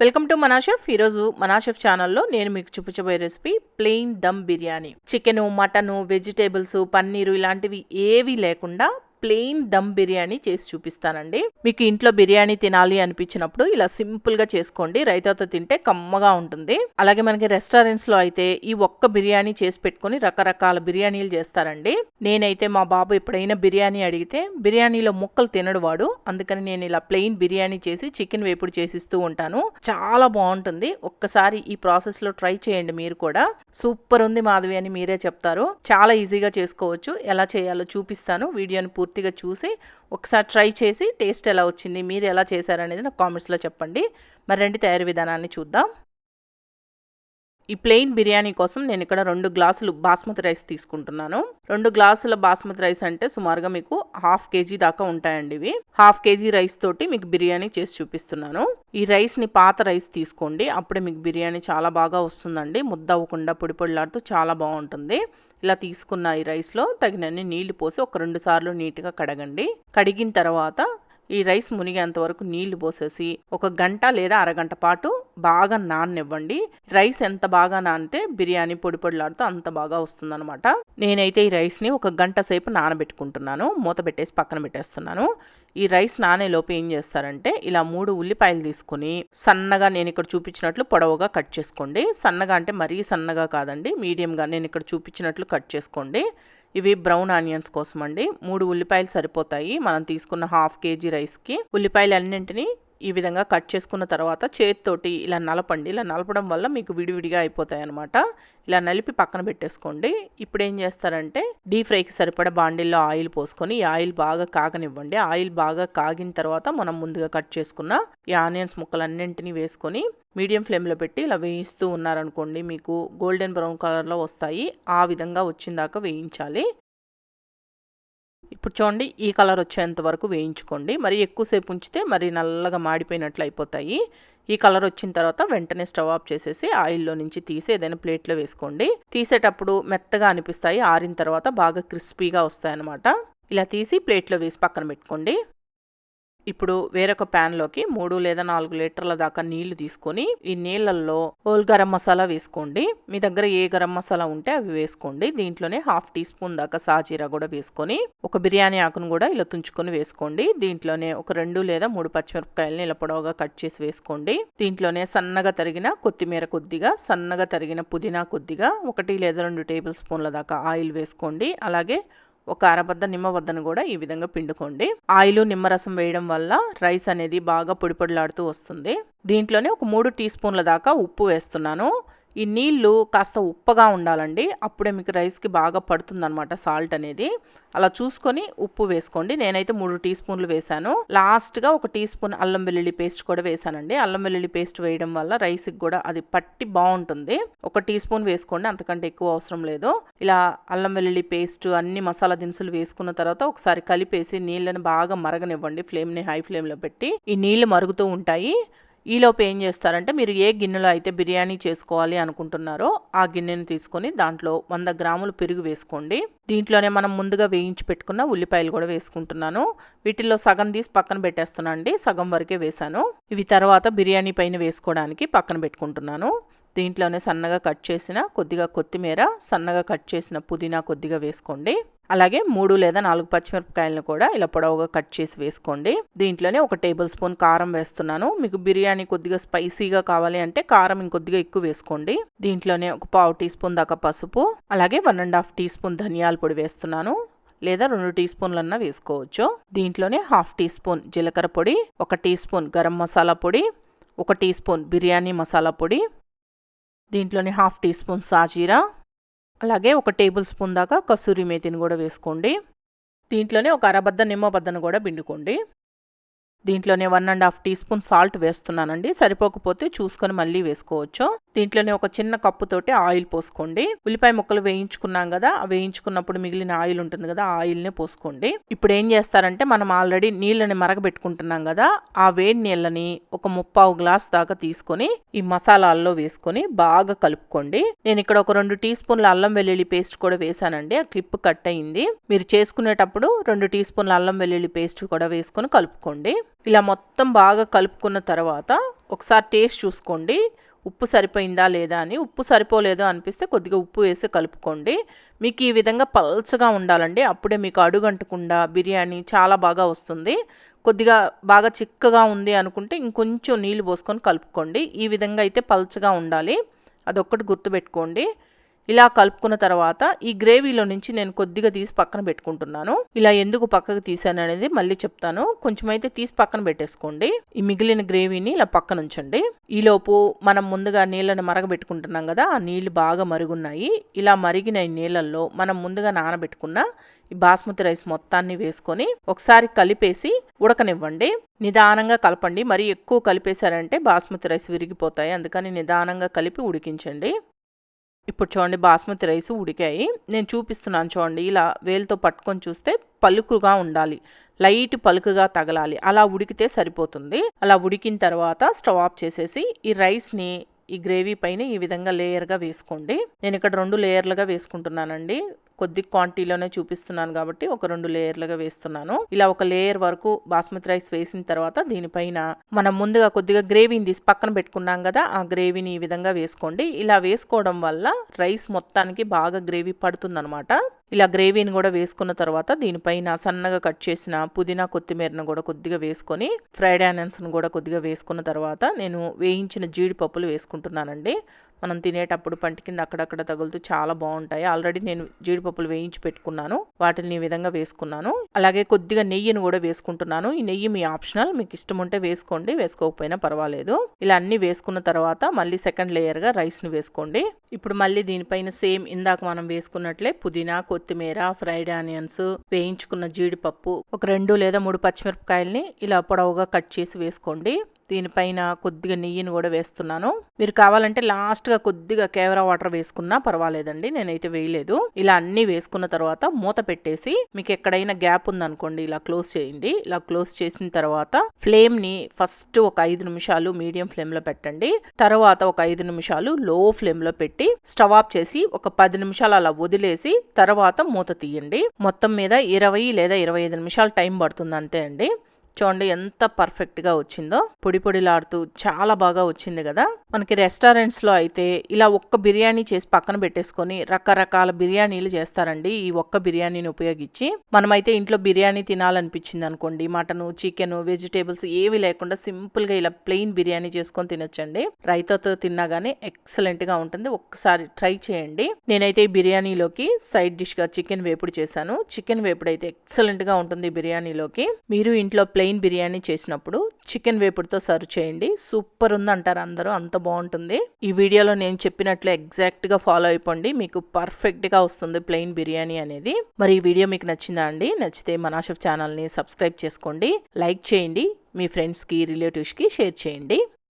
Welcome to మనాషెఫ్ ఈరోజు మనాషెఫ్ ఛానల్లో నేను మీకు చూపించబోయే recipe plain dum biryani. Chicken mutton vegetables paneer ఇలాంటివి ఏవి లేకుండా ప్లెయిన్ దమ్ బిర్యానీ చేసి చూపిస్తానండి. మీకు ఇంట్లో బిర్యానీ తినాలి అనిపించినప్పుడు ఇలా సింపుల్గా చేసుకోండి. రైతాతో తింటే కమ్మగా ఉంటుంది. అలాగే మనకి రెస్టారెంట్స్లో అయితే ఈ ఒక్క బిర్యానీ చేసి పెట్టుకొని రకరకాల బిర్యానీలు చేస్తారండి. నేనైతే మా బాబు ఎప్పుడైనా బిర్యానీ అడిగితే బిర్యానీలో ముక్కలు తినడు వాడు. అందుకని నేను ఇలా ప్లెయిన్ బిర్యానీ చేసి చికెన్ వేపుడు చేసిస్తూ ఉంటాను. చాలా బాగుంటుంది. ఒక్కసారి ఈ ప్రాసెస్లో ట్రై చేయండి మీరు కూడా. సూపర్ ఉంది మాధవి అని మీరే చెప్తారు. చాలా ఈజీగా చేసుకోవచ్చు. ఎలా చేయాలో చూపిస్తాను. వీడియోని పూర్తి పూర్తిగా చూసి ఒకసారి ట్రై చేసి టేస్ట్ ఎలా వచ్చింది మీరు ఎలా చేశారనేది నాకు కామెంట్స్లో చెప్పండి. మరి రెండు తయారీ విధానాన్ని చూద్దాం. ఈ ప్లెయిన్ బిర్యానీ కోసం నేను ఇక్కడ రెండు గ్లాసులు బాస్మతి రైస్ తీసుకుంటున్నాను. రెండు గ్లాసుల బాస్మతి రైస్ అంటే సుమారుగా మీకు హాఫ్ కేజీ దాకా ఉంటాయండి ఇవి. హాఫ్ కేజీ రైస్ తోటి మీకు బిర్యానీ చేసి చూపిస్తున్నాను. ఈ రైస్ని పాత రైస్ తీసుకోండి. అప్పుడే మీకు బిర్యానీ చాలా బాగా వస్తుందండి. ముద్ద అవ్వకుండా పొడి పొడిలాడుతూ చాలా బాగుంటుంది. ఇలా తీసుకున్న ఈ రైస్లో తగినన్ని నీళ్ళు పోసి ఒక రెండు సార్లు నీట్గా కడగండి. కడిగిన తర్వాత ఈ రైస్ మునిగేంత వరకు నీళ్ళు పోసేసి ఒక గంట లేదా అరగంట పాటు బాగా నాననివ్వండి. రైస్ ఎంత బాగా నానితే బిర్యానీ పొడి పొడిలాడుతూ అంత బాగా వస్తుందన్నమాట. నేనైతే ఈ రైస్ని ఒక గంట సేపు నానబెట్టుకుంటున్నాను. మూత పెట్టేసి పక్కన పెట్టేస్తున్నాను. ఈ రైస్ నానేలోపు ఏం చేస్తారంటే ఇలా మూడు ఉల్లిపాయలు తీసుకుని సన్నగా నేను ఇక్కడ చూపించినట్లు పొడవుగా కట్ చేసుకోండి. సన్నగా అంటే మరీ సన్నగా కాదండి. మీడియంగా నేను ఇక్కడ చూపించినట్లు కట్ చేసుకోండి. ఇవి బ్రౌన్ ఆనియన్స్ కోసం అండి మూడు ఉల్లిపాయలు సరిపోతాయి. మనం తీసుకున్న హాఫ్ కేజీ రైస్కి. ఉల్లిపాయలు అన్నింటినీ ఈ విధంగా కట్ చేసుకున్న తర్వాత చేతితోటి ఇలా నలపండి. ఇలా నలపడం వల్ల మీకు విడివిడిగా అయిపోతాయి అనమాట ఇలా నలిపి పక్కన పెట్టేసుకోండి. ఇప్పుడు ఏం చేస్తారంటే డీప్ ఫ్రైకి సరిపడా బాండిల్లో ఆయిల్ పోసుకొని ఈ ఆయిల్ బాగా కాగనివ్వండి. ఆయిల్ బాగా కాగిన తర్వాత మనం ముందుగా కట్ చేసుకున్న ఈ ఆనియన్స్ ముక్కలన్నింటినీ వేసుకొని మీడియం ఫ్లేమ్లో పెట్టి ఇలా వేయిస్తూ ఉన్నారనుకోండి మీకు గోల్డెన్ బ్రౌన్ కలర్లో వస్తాయి. ఆ విధంగా వచ్చిందాక వేయించాలి. ఇప్పుడు చూడండి ఈ కలర్ వచ్చేంత వరకు వేయించుకోండి. మరి ఎక్కువసేపు ఉంచితే మరి నల్లగా మాడిపోయినట్లు అయిపోతాయి. ఈ కలర్ వచ్చిన తర్వాత వెంటనే స్టవ్ ఆఫ్ చేసేసి ఆయిల్లో నుంచి తీసి ఏదైనా ప్లేట్లో వేసుకోండి. తీసేటప్పుడు మెత్తగా అనిపిస్తాయి. ఆరిన తర్వాత బాగా క్రిస్పీగా వస్తాయన్నమాట. ఇలా తీసి ప్లేట్లో వేసి పక్కన పెట్టుకోండి. ఇప్పుడు వేరొక ప్యాన్లోకి మూడు లేదా నాలుగు లీటర్ల దాకా నీళ్ళు తీసుకొని ఈ నీళ్ళల్లో హోల్ గరం మసాలా వేసుకోండి. మీ దగ్గర ఏ గరం మసాలా ఉంటే అవి వేసుకోండి. దీంట్లోనే హాఫ్ టీ స్పూన్ దాకా సాజీరా కూడా వేసుకొని ఒక బిర్యానీ ఆకును కూడా ఇలా తుంచుకొని వేసుకోండి. దీంట్లోనే ఒక రెండు లేదా మూడు పచ్చిమిరపకాయలని ఇలా పొడవుగా కట్ చేసి వేసుకోండి. దీంట్లోనే సన్నగా తరిగిన కొత్తిమీర కొద్దిగా సన్నగా తరిగిన పుదీనా కొద్దిగా ఒకటి లేదా రెండు టేబుల్ స్పూన్ల దాకా ఆయిల్ వేసుకోండి. అలాగే ఒక అరబద్ద నిమ్మబద్దను కూడా ఈ విధంగా పిండుకోండి. ఆయిల్ నిమ్మరసం వేయడం వల్ల రైస్ అనేది బాగా పొడిపొడిలాడుతూ వస్తుంది. దీంట్లోనే ఒక మూడు టీ స్పూన్ల దాకా ఉప్పు వేస్తున్నాను. ఈ నీళ్ళు కాస్త ఉప్పగా ఉండాలండి. అప్పుడే మీకు రైస్కి బాగా పడుతుందనమాట సాల్ట్ అనేది. అలా చూసుకొని ఉప్పు వేసుకోండి. నేనైతే మూడు టీ స్పూన్లు వేశాను. లాస్ట్గా ఒక టీ స్పూన్ అల్లం వెల్లుల్లి పేస్ట్ కూడా వేశానండి. అల్లం వెల్లుల్లి పేస్ట్ వేయడం వల్ల రైస్కి కూడా అది పట్టి బాగుంటుంది. ఒక టీ స్పూన్ వేసుకోండి. అంతకంటే ఎక్కువ అవసరం లేదు. ఇలా అల్లం వెల్లుల్లి పేస్ట్ అన్ని మసాలా దినుసులు వేసుకున్న తర్వాత ఒకసారి కలిపేసి నీళ్ళని బాగా మరగనివ్వండి. ఫ్లేమ్ని హై ఫ్లేమ్లో పెట్టి. ఈ నీళ్ళు మరుగుతూ ఉంటాయి. ఈలోపు ఏం చేస్తారంటే మీరు ఏ గిన్నెలో అయితే బిర్యానీ చేసుకోవాలి అనుకుంటున్నారో ఆ గిన్నెను తీసుకొని దాంట్లో వంద గ్రాములు పెరుగు వేసుకోండి. దీంట్లోనే మనం ముందుగా వేయించి పెట్టుకున్న ఉల్లిపాయలు కూడా వేసుకుంటున్నాను. వీటిల్లో సగం తీసి పక్కన పెట్టేస్తున్నాను అండి సగం వరకే వేశాను. ఇవి తర్వాత బిర్యానీ పైన వేసుకోవడానికి పక్కన పెట్టుకుంటున్నాను. దీంట్లోనే సన్నగా కట్ చేసిన కొద్దిగా కొత్తిమీర సన్నగా కట్ చేసిన పుదీనా కొద్దిగా వేసుకోండి. అలాగే మూడు లేదా నాలుగు పచ్చిమిరపకాయలను కూడా ఇలా పొడవుగా కట్ చేసి వేసుకోండి. దీంట్లోనే ఒక టేబుల్ స్పూన్ కారం వేస్తున్నాను. మీకు బిర్యానీ కొద్దిగా స్పైసీగా కావాలి అంటే కారం ఇంకొద్దిగా ఎక్కువ వేసుకోండి. దీంట్లోనే ఒక పావు టీ స్పూన్ దాకా పసుపు అలాగే one and half teaspoon ధనియాల పొడి వేస్తున్నాను. లేదా రెండు టీ స్పూన్లన్నా వేసుకోవచ్చు. దీంట్లోనే హాఫ్ టీ స్పూన్ జీలకర్ర పొడి ఒక టీ స్పూన్ గరం మసాలా పొడి ఒక టీ స్పూన్ బిర్యానీ మసాలా పొడి దీంట్లోనే హాఫ్ టీ స్పూన్ సాజీరా అలాగే ఒక టేబుల్ స్పూన్ దాకా కసూరి మేతిని కూడా వేసుకోండి. దీంట్లోనే ఒక అరబద్ద నిమ్మబద్దను కూడా పిండుకోండి. దీంట్లోనే one and half teaspoon salt వేస్తున్నానండి. సరిపోకపోతే చూసుకొని మళ్ళీ వేసుకోవచ్చు. దీంట్లోనే ఒక చిన్న కప్పుతోటి ఆయిల్ పోసుకోండి. ఉల్లిపాయ ముక్కలు వేయించుకున్నాం కదా వేయించుకున్నప్పుడు మిగిలిన ఆయిల్ ఉంటుంది కదా ఆ ఆయిల్నే పోసుకోండి. ఇప్పుడు ఏం చేస్తారంటే మనం ఆల్రెడీ నీళ్ళని మరగబెట్టుకుంటున్నాం కదా ఆ వేడి నీళ్ళని ఒక ముప్పావు గ్లాస్ దాకా తీసుకొని ఈ మసాలాల్లో వేసుకొని బాగా కలుపుకోండి. నేను ఇక్కడ ఒక రెండు టీ స్పూన్ల అల్లం వెల్లుల్లి పేస్ట్ కూడా వేసానండి ఆ క్లిప్ కట్ అయింది. మీరు చేసుకునేటప్పుడు రెండు టీ స్పూన్ల అల్లం వెల్లుల్లి పేస్ట్ కూడా వేసుకొని కలుపుకోండి. ఇలా మొత్తం బాగా కలుపుకున్న తర్వాత ఒకసారి టేస్ట్ చూసుకోండి. ఉప్పు సరిపోయిందా లేదా అని. ఉప్పు సరిపోలేదో అనిపిస్తే కొద్దిగా ఉప్పు వేసి కలుపుకోండి. మీకు ఈ విధంగా పల్చగా ఉండాలండి. అప్పుడే మీకు అడుగంటకుండా బిర్యానీ చాలా బాగా వస్తుంది. కొద్దిగా బాగా చిక్కగా ఉంది అనుకుంటే ఇంకొంచెం నీళ్ళు పోసుకొని కలుపుకోండి. ఈ విధంగా అయితే పల్చగా ఉండాలి. అదొక్కటి గుర్తుపెట్టుకోండి. ఇలా కలుపుకున్న తర్వాత ఈ గ్రేవీలో నుంచి నేను కొద్దిగా తీసి పక్కన పెట్టుకుంటున్నాను. ఇలా ఎందుకు పక్కకు తీసాను అనేది మళ్ళీ చెప్తాను. కొంచెం అయితే తీసి పక్కన పెట్టేసుకోండి. ఈ మిగిలిన గ్రేవీని ఇలా పక్కన ఉంచండి ఈలోపు మనం ముందుగా నీళ్ళని మరగబెట్టుకుంటున్నాం కదా ఆ నీళ్ళు బాగా మరుగున్నాయి. ఇలా మరిగిన ఈ నీళ్ళల్లో మనం ముందుగా నానబెట్టుకున్న ఈ బాస్మతి రైస్ మొత్తాన్ని వేసుకొని ఒకసారి కలిపేసి ఉడకనివ్వండి. నిదానంగా కలపండి. మరి ఎక్కువ కలిపేశారంటే బాస్మతి రైస్ విరిగిపోతాయి. అందుకని నిదానంగా కలిపి ఉడికించండి. ఇప్పుడు చూడండి బాస్మతి రైస్ ఉడికాయి. నేను చూపిస్తున్నాను చూడండి ఇలా వేలుతో పట్టుకొని చూస్తే పలుకుగా ఉండాలి. లైట్ పలుకుగా తగలాలి. అలా ఉడికితే సరిపోతుంది. అలా ఉడికిన తర్వాత స్టవ్ ఆఫ్ చేసేసి ఈ రైస్ని ఈ గ్రేవీ పైన ఈ విధంగా లేయర్గా వేసుకోండి. నేను ఇక్కడ రెండు లేయర్లుగా వేసుకుంటున్నానండి. కొద్ది క్వాంటిటీలోనే చూపిస్తున్నాను కాబట్టి ఒక రెండు లేయర్లుగా వేస్తున్నాను. ఇలా ఒక లేయర్ వరకు బాస్మతి రైస్ వేసిన తర్వాత దీనిపైన మనం ముందుగా కొద్దిగా గ్రేవీని తీసి పక్కన పెట్టుకున్నాం కదా ఆ గ్రేవీని ఈ విధంగా వేసుకోండి. ఇలా వేసుకోవడం వల్ల రైస్ మొత్తానికి బాగా గ్రేవీ పడుతుందనమాట ఇలా గ్రేవీని కూడా వేసుకున్న తర్వాత దీనిపైన సన్నగా కట్ చేసిన పుదీనా కొత్తిమీరను కూడా కొద్దిగా వేసుకొని ఫ్రైడ్ ఆనియన్స్ను కూడా కొద్దిగా వేసుకున్న తర్వాత నేను వేయించిన జీడిపప్పులు వేసుకుంటున్నానండి. మనం తినేటప్పుడు పంటి కింద అక్కడక్కడ తగులుతూ చాలా బాగుంటాయి. ఆల్రెడీ నేను జీడిపప్పులు వేయించి పెట్టుకున్నాను. వాటిని ఈ విధంగా వేసుకున్నాను. అలాగే కొద్దిగా నెయ్యిని కూడా వేసుకుంటున్నాను. ఈ నెయ్యి మీ ఆప్షనల్. మీకు ఇష్టం ఉంటే వేసుకోండి వేసుకోకపోయినా పర్వాలేదు. ఇలా అన్ని వేసుకున్న తర్వాత మళ్ళీ సెకండ్ లేయర్గా రైస్ని వేసుకోండి. ఇప్పుడు మళ్ళీ దీనిపైన సేమ్ ఇందాక మనం వేసుకున్నట్లే పుదీనా కొత్తిమీర ఫ్రైడ్ ఆనియన్స్ వేయించుకున్న జీడిపప్పు ఒక రెండు లేదా మూడు పచ్చిమిరపకాయల్ని ఇలా పొడవుగా కట్ చేసి వేసుకోండి. దీనిపైన కొద్దిగా నెయ్యిని కూడా వేస్తున్నాను. మీరు కావాలంటే లాస్ట్గా కొద్దిగా కేవరా వాటర్ వేసుకున్నా పర్వాలేదండి నేనైతే వేయలేదు. ఇలా అన్నీ వేసుకున్న తర్వాత మూత పెట్టేసి మీకు ఎక్కడైనా గ్యాప్ ఉందనుకోండి ఇలా క్లోజ్ చేయండి. ఇలా క్లోజ్ చేసిన తర్వాత ఫ్లేమ్ని ఫస్ట్ ఒక ఐదు నిమిషాలు మీడియం ఫ్లేమ్లో పెట్టండి. తర్వాత ఒక ఐదు నిమిషాలు లో ఫ్లేమ్లో పెట్టి స్టవ్ ఆఫ్ చేసి ఒక పది నిమిషాలు అలా వదిలేసి తర్వాత మూత తీయండి. మొత్తం మీద ఇరవై లేదా ఇరవై ఐదు నిమిషాలు టైం పడుతుంది అంతే అండి. చూడండి ఎంత పర్ఫెక్ట్గా వచ్చిందో. పొడి పొడిలాడుతూ చాలా బాగా వచ్చింది కదా. మనకి రెస్టారెంట్స్లో అయితే ఇలా ఒక్క బిర్యానీ చేసి పక్కన పెట్టేసుకొని రకరకాల బిర్యానీలు చేస్తారండి ఈ ఒక్క బిర్యానీని ఉపయోగించి. మనమైతే ఇంట్లో బిర్యానీ తినాలనిపించింది అనుకోండి మటను చికెన్ వెజిటేబుల్స్ ఏవి లేకుండా సింపుల్గా ఇలా ప్లెయిన్ బిర్యానీ చేసుకొని తినొచ్చండి. రైతాతో తిన్నా కానీ ఎక్సలెంట్గా ఉంటుంది. ఒక్కసారి ట్రై చేయండి. నేనైతే ఈ బిర్యానీలోకి సైడ్ డిష్గా చికెన్ వేపుడు చేశాను. చికెన్ వేపుడు అయితే ఎక్సలెంట్గా ఉంటుంది బిర్యానీలోకి. మీరు ఇంట్లో ప్లెయిన్ బిర్యానీ చేసినప్పుడు చికెన్ వేపుడుతో సర్వ్ చేయండి. సూపర్ ఉంది అంటారు అందరూ అంత బాగుంటుంది. ఈ వీడియోలో నేను చెప్పినట్లు ఎగ్జాక్ట్గా ఫాలో అయిపోండి. మీకు పర్ఫెక్ట్గా వస్తుంది ప్లెయిన్ బిర్యానీ అనేది. మరి ఈ వీడియో మీకు నచ్చిందా అండి? నచ్చితే మనాషఫ్ ఛానల్ని సబ్స్క్రైబ్ చేసుకోండి. లైక్ చేయండి. మీ ఫ్రెండ్స్కి రిలేటివ్స్కి షేర్ చేయండి.